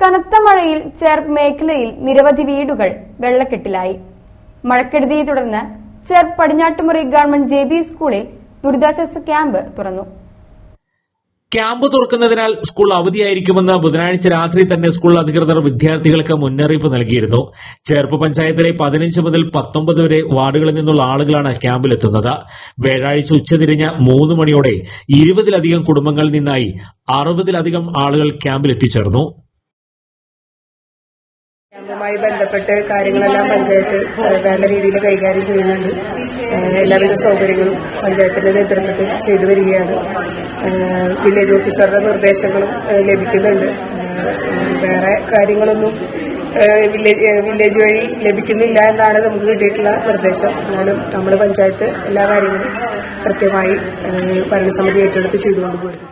കനത്ത മഴയിൽ ചേർപ്പ് മേഖലയിൽ നിരവധി വീടുകൾ വെള്ളക്കെട്ടിലായി. മഴക്കെടുതിയെ തുടർന്ന് Cherpu Padinjattumuri government J B സ്കൂളിൽ ദുരിതാശ്വാസ ക്യാമ്പ് തുറന്നു. ക്യാമ്പ് തുറക്കുന്നതിനാൽ സ്കൂൾ അവധിയായിരിക്കുമെന്ന് ബുധനാഴ്ച രാത്രി തന്നെ സ്കൂൾ അധികൃതർ വിദ്യാർത്ഥികൾക്ക് മുന്നറിയിപ്പ് നൽകിയിരുന്നു. ചേർപ്പ് പഞ്ചായത്തിലെ പതിനഞ്ച് മുതൽ പത്തൊമ്പത് വരെ വാർഡുകളിൽ നിന്നുള്ള ആളുകളാണ് ക്യാമ്പിലെത്തുന്നത്. വ്യാഴാഴ്ച ഉച്ചതിരിഞ്ഞ മൂന്ന് മണിയോടെ ഇരുപതിലധികം കുടുംബങ്ങളിൽ നിന്നായി അറുപതിലധികം ആളുകൾ ക്യാമ്പിൽ ക്യാമ്പുമായി ബന്ധപ്പെട്ട് കാര്യങ്ങളെല്ലാം പഞ്ചായത്ത് വേണ്ട രീതിയിൽ കൈകാര്യം ചെയ്യുന്നുണ്ട്. എല്ലാവിധ സൗകര്യങ്ങളും പഞ്ചായത്തിന്റെ നേതൃത്വത്തിൽ ചെയ്തു വരികയാണ്. വില്ലേജ് ഓഫീസറുടെ നിർദ്ദേശങ്ങളും ലഭിക്കുന്നുണ്ട്. വേറെ കാര്യങ്ങളൊന്നും വില്ലേജ് വില്ലേജ് വഴി ലഭിക്കുന്നില്ല എന്നാണ് നമുക്ക് കിട്ടിയിട്ടുള്ള നിർദ്ദേശം. എന്നാലും നമ്മുടെ പഞ്ചായത്ത് എല്ലാ കാര്യങ്ങളും കൃത്യമായി ഭരണസമിതി ഏറ്റെടുത്ത് ചെയ്തുകൊണ്ട് പോരുന്നു.